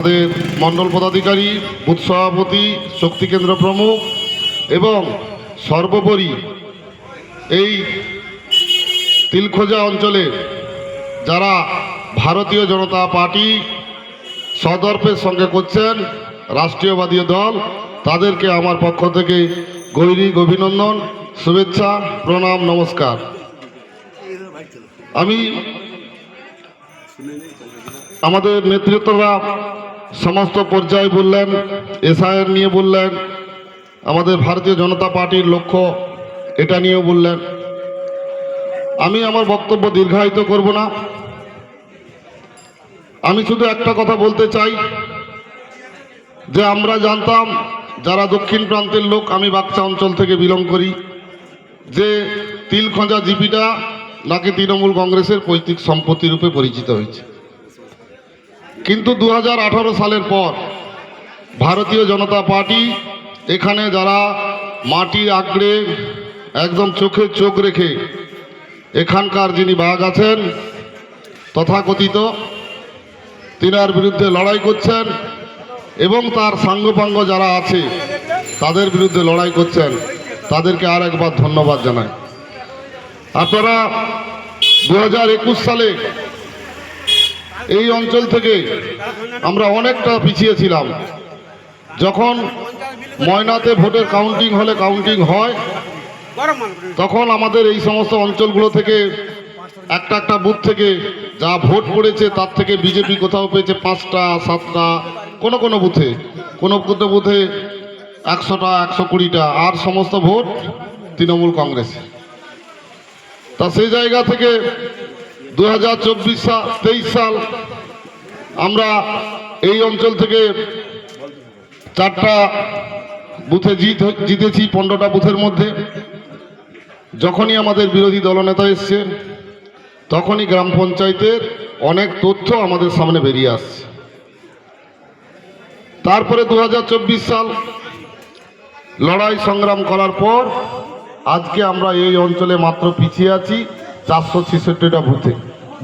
আমাদের মণ্ডল পদাধিকারী, বুথ সভাপতি, শক্তি কেন্দ্র প্রমুখ এবং সর্বোপরি এই তিলখোজা অঞ্চলে যারা ভারতীয় জনতা পার্টি সদর্পের সঙ্গে করছেন রাষ্ট্রীয়বাদী দল, তাদেরকে আমার পক্ষ থেকে গৈরিক অভিনন্দন, শুভেচ্ছা, প্রণাম, নমস্কার। আমি আমাদের নেতৃত্বরা সমস্ত পর্যায়ে বললেন, এসআইআর নিয়ে বললেন, আমাদের ভারতীয় জনতা পার্টির লক্ষ্য এটা নিয়েও বললেন। আমি আমার বক্তব্য দীর্ঘায়িত করব না। আমি শুধু একটা কথা বলতে চাই, যে আমরা জানতাম যারা দক্ষিণ প্রান্তের লোক, আমি বাচ্চা অঞ্চল থেকে বিলং করি, যে তিলখঞ্জা জিপিটা নাকি তৃণমূল কংগ্রেসের পৈতৃক সম্পত্তি রূপে পরিচিত হয়েছে। কিন্তু দু হাজার আঠারো সালের পর ভারতীয় জনতা পার্টি এখানে যারা মাটি আঁকড়ে একদম চোখে চোখ রেখে এখানকার যিনি বাঘ আছেন, তথাকথিত, তিনার বিরুদ্ধে লড়াই করছেন এবং তার সাঙ্গপাঙ্গ যারা আছে, তাদের বিরুদ্ধে লড়াই করছেন। তাদেরকে আর একবার ধন্যবাদ জানাই। আপনারা দু হাজার একুশ সালে এই অঞ্চল থেকে আমরা অনেকটা পিছিয়ে ছিলাম। যখন ময়নাতে ভোটের কাউন্টিং হলে কাউন্টিং হয়, তখন আমাদের এই সমস্ত অঞ্চলগুলো থেকে একটা একটা বুথ থেকে যা ভোট পড়েছে, তার থেকে বিজেপি কোথাও পেয়েছে পাঁচটা, সাতটা, কোনো কোনো বুথে কোনো কোনো বুথে একশোটা, একশো কুড়িটা, আর সমস্ত ভোট তৃণমূল কংগ্রেস। তা সেই জায়গা থেকে দু হাজার চব্বিশ তেইশ সাল আমরা এই অঞ্চল থেকে চারটা বুথে জিত জিতেছি, পনেরোটা বুথের মধ্যে। যখনই আমাদের বিরোধী দলনেতা এসছে, তখনই গ্রাম পঞ্চায়েতের অনেক তথ্য আমাদের সামনে বেরিয়ে আসছে। তারপরে দু হাজার চব্বিশ সাল লড়াই সংগ্রাম করার পর আজকে আমরা এই অঞ্চলে মাত্র পিছিয়ে আছি, চারশো ছেষট্টিটা বুথে।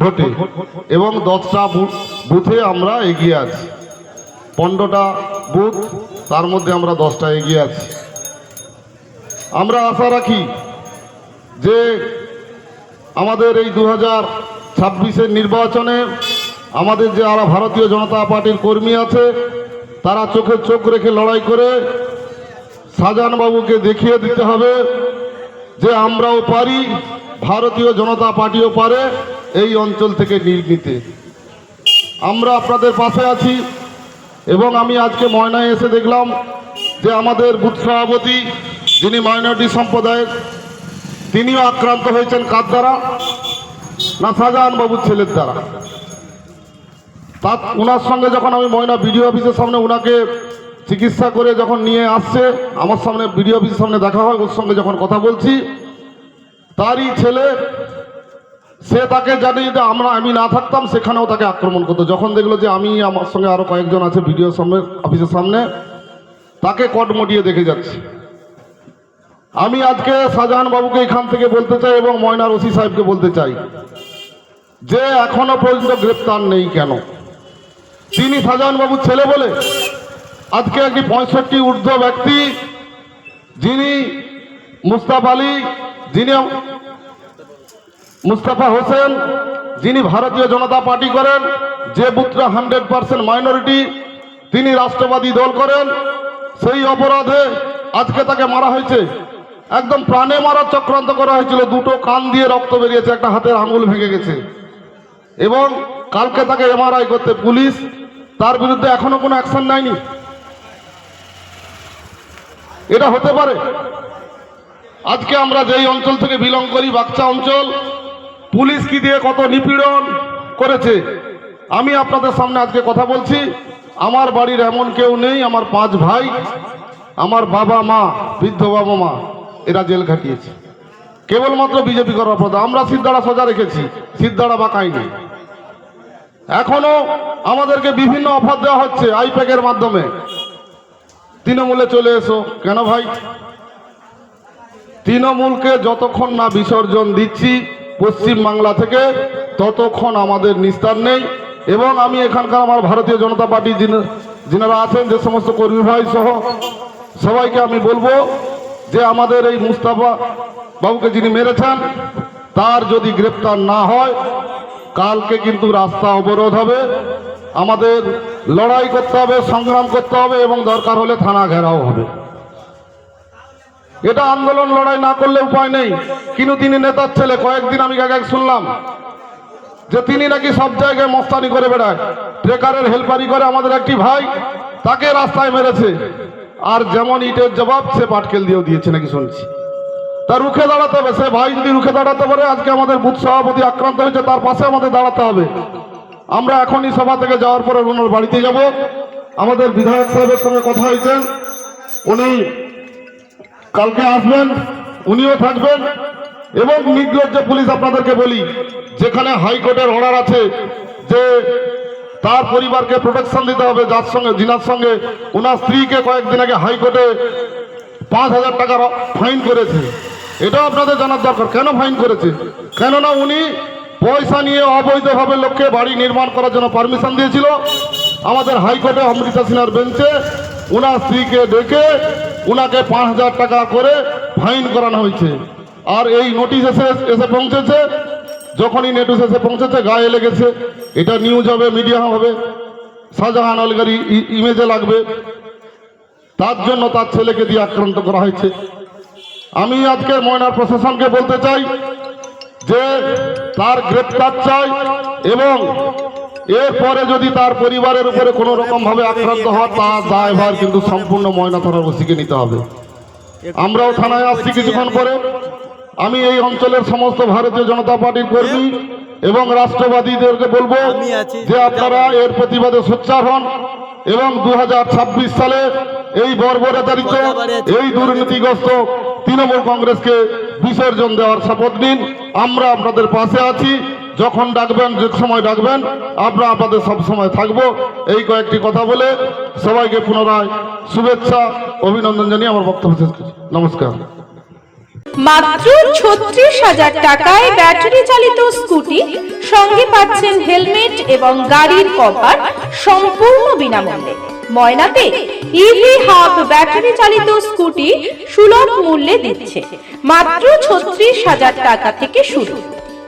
ভোটে এবং দশটা বুথে আমরা এগিয়ে আছি। পনেরোটা বুথ, তার মধ্যে আমরা দশটা এগিয়ে আছি। আমরা আশা রাখি যে আমাদের এই দু হাজার ছাব্বিশের নির্বাচনে আমাদের যে আরা ভারতীয় জনতা পার্টির কর্মী আছে, তারা চোখে চোখ রেখে লড়াই করে শাহজাহানবাবুকে দেখিয়ে দিতে হবে যে আমরাও পারি। ভারতীয় জনতা পার্টিও পারে এই অঞ্চল থেকে নির্মিতে আমরা আপনাদের পাশে আছি এবং আমি আজকে ময়নায় এসে দেখলাম যে আমাদের বুথ সভাপতি, যিনি মাইনরিটি সম্প্রদায়ের, তিনিও আক্রান্ত হয়েছেন কার দ্বারা? না শাহজাহান বাবুর ছেলের দ্বারা? তার ওনার সঙ্গে যখন আমি ময়না বিডিও অফিসের সামনে ওনাকে চিকিৎসা করে যখন নিয়ে আসছে, আমার সামনে বিডিও অফিসের সামনে দেখা হয়, ওর সঙ্গে যখন কথা বলছি তারই ছেলে, সে তাকে জানে যে আমরা, আমি না থাকতাম, সেখানেও তাকে আক্রমণ করতো। যখন দেখল যে আমি, আমার সঙ্গে আরও কয়েকজন আছে ভিডিও সামনে, অফিসের সামনে, তাকে কট মটিয়ে দেখে যাচ্ছে। আমি আজকে শাহজাহান বাবুকে এখান থেকে বলতে চাই এবং ময়নার ওসি সাহেবকে বলতে চাই যে, এখনও পর্যন্ত গ্রেপ্তার নেই কেন? তিনি শাহজাহান বাবুর ছেলে বলে আজকে একটি পঁয়ষট্টি ঊর্ধ্ব ব্যক্তি যিনি মুস্তাফ আলী যিনি মুস্তাফা হোসেন, যিনি ভারতীয় জনতা পার্টি করেন, যে বুথটা হান্ড্রেড পার্সেন্ট মাইনরিটি তিনি রাষ্ট্রবাদী দল করেন, সেই অপরাধে আজকে তাকে মারা হয়েছে। একদম প্রাণে মারার চক্রান্ত করা হয়েছিল, দুটো কান দিয়ে রক্ত বেরিয়েছে, একটা হাতের আঙুল ভেঙে গেছে। এবং কালকে তাকে এমআরআই করতে পুলিশ, তার বিরুদ্ধে এখনও কোনো অ্যাকশন নেয়নি। এটা হতে পারে। আজকে আমরা যেই অঞ্চল থেকে বিলং করি বাচ্চা অঞ্চল, পুলিশ কি দিয়ে কত নিপীড়ন করেছে? আমি আপনাদের সামনে আজকে কথা বলছি। আমার বাড়ির এমন কেউ নেই, আমার পাঁচ ভাই, আমার বাবা মা, বৃদ্ধ বাবা মা, এরা জেল খাটিয়েছে। কেবলমাত্র বিজেপি করার পথে আমরা সিদ্ধারা সোজা রেখেছি, সিদ্ধারা বাঁকাই নেই এখনও আমাদেরকে বিভিন্ন অফার দেওয়া হচ্ছে আইপ্যাকের মাধ্যমে। তৃণমূলে চলে এসো। কেন ভাই? তৃণমূলকে যতক্ষণ না বিসর্জন দিচ্ছি পশ্চিম বাংলা থেকে, ততক্ষণ আমাদের নিস্তার নেই। এবং আমি এখানকার আমার ভারতীয় জনতা পার্টি যিনি- যিনারা আছেন, যে সমস্ত কর্মী ভাই সহ, সবাইকে আমি বলব যে আমাদের এই মুস্তাফা বাবুকে যিনি মেরেছেন, তার যদি গ্রেপ্তার না হয়, কালকে কিন্তু রাস্তা অবরোধ হবে। আমাদের লড়াই করতে হবে, সংগ্রাম করতে হবে এবং দরকার হলে থানা ঘেরাও হবে। এটা আন্দোলন লড়াই না করলে উপায় নেই। কিন্তু তিনি নেতার ছেলে, কয়েকদিন আমি আগে শুনলাম যে তিনি নাকি সব জায়গায় মস্তানি করে বেড়ায়। ট্রেকারের হেল্পারি করে আমাদের একটি ভাই, তাকে রাস্তায় মেরেছে। আর যেমন ইটের জবাব, সে পাটকেল দিয়েও দিয়েছে নাকি শুনছি। তা রুখে দাঁড়াতে হবে, সে ভাই যদি রুখে দাঁড়াতে পারে, আজকে আমাদের বুথ সভাপতি আক্রান্ত হয়েছে, তার পাশে আমাদের দাঁড়াতে হবে। আমরা এখনই সভা থেকে যাওয়ার পরে ওনার বাড়িতে যাব। আমাদের বিধায়ক সাহেবের সঙ্গে কথা হয়েছেন উনি কালকে আসবেন, উনিও থাকবেন এবং নির্লজ্জ পুলিশ আপনাদেরকে বলি, যেখানে হাইকোর্টের অর্ডার আছে যে তার পরিবারকে প্রোটেকশন দিতে হবে, যার সঙ্গে যিনার সঙ্গে। ওনার স্ত্রীকে কয়েকদিন আগে হাইকোর্টে পাঁচ হাজার টাকার ফাইন করেছে। এটাও আপনাদের জানার দরকার। কেন ফাইন করেছে? কেননা উনি পয়সা নিয়ে অবৈধভাবে লোককে বাড়ি নির্মাণ করার জন্য পারমিশন দিয়েছিল। আমাদের হাইকোর্টে অমৃতা সিনহার বেঞ্চে ওনার স্ত্রীকে ডেকে ওনাকে পাঁচ হাজার টাকা করে ফাইন করানো হয়েছে। আর এই নোটিশ এসে এসে পৌঁছেছে, যখনই নেটিস এসে পৌঁছেছে, গায়ে লেগেছে। এটা নিউজ হবে মিডিয়া হবে। শাহজাহান অলগারি ইমেজে লাগবে। তার জন্য তার ছেলেকে দিয়ে আক্রান্ত করা হয়েছে। আমি আজকে ময়নার প্রশাসনকে বলতে চাই যে, তার গ্রেপ্তার চাই এবং এরপরে যদি তার পরিবারের উপরে কোনো রকম ভাবে আক্রান্ত হয় তার দায়ভার কিন্তু সম্পূর্ণ ময়না থানার ওসিকে নিতে হবে। আমরাও থানায় আসছি কিছুক্ষণ পরে। আমি এই অঞ্চলের সমস্ত ভারতীয় জনতা পার্টির কর্মী এবং রাষ্ট্রবাদীদেরকে বলব। যে আপনারা এর প্রতিবাদে সোচ্চার হন এবং দু হাজার ছাব্বিশ সালে এই বর্বরতারিত এই দুর্নীতিগ্রস্ত তৃণমূল কংগ্রেসকে বিসর্জন দেওয়ার শপথ নিন। আমরা আপনাদের পাশে আছি। যখন ডাকবেন, যে সময় ডাকবেন, আমরা আপনাদের সব সময় থাকব। এই কয়েকটি কথা বলে সবাইকে পুনরায় শুভেচ্ছা, অভিনন্দন জানিয়ে আমার বক্তব্য শেষ করছি। নমস্কার। মাত্র ছত্রিশ হাজার টাকায় ব্যাটারি চালিত স্কুটি সঙ্গে পাচ্ছেন হেলমেট এবং গাড়ির কভার সম্পূর্ণ বিনামূল্যে। ময়নাতে ইভি হাব ব্যাটারি চালিত স্কুটি সুলভ মূল্যে দিচ্ছে। মাত্র ছত্রিশ হাজার টাকা থেকে শুরু।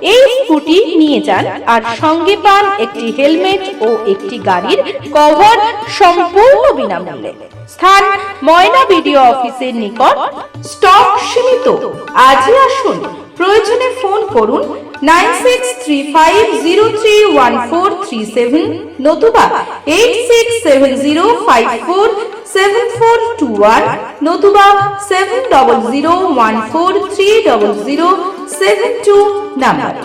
এই স্কুটি নিয়ে যান আর সঙ্গে পান একটি হেলমেট ও একটি গাড়ির কভার সম্পূর্ণ বিনামূল্যে। স্থান ময়না বিডিও অফিসের নিকট। স্টক সীমিত। আজই আসুন। প্রয়োজনে ফোন করুন nine six three five zero three one four three seven, নতুবা eight six seven zero five four seven four two one, নতুবা seven double zero one four three double zero seven two নাম্বারে।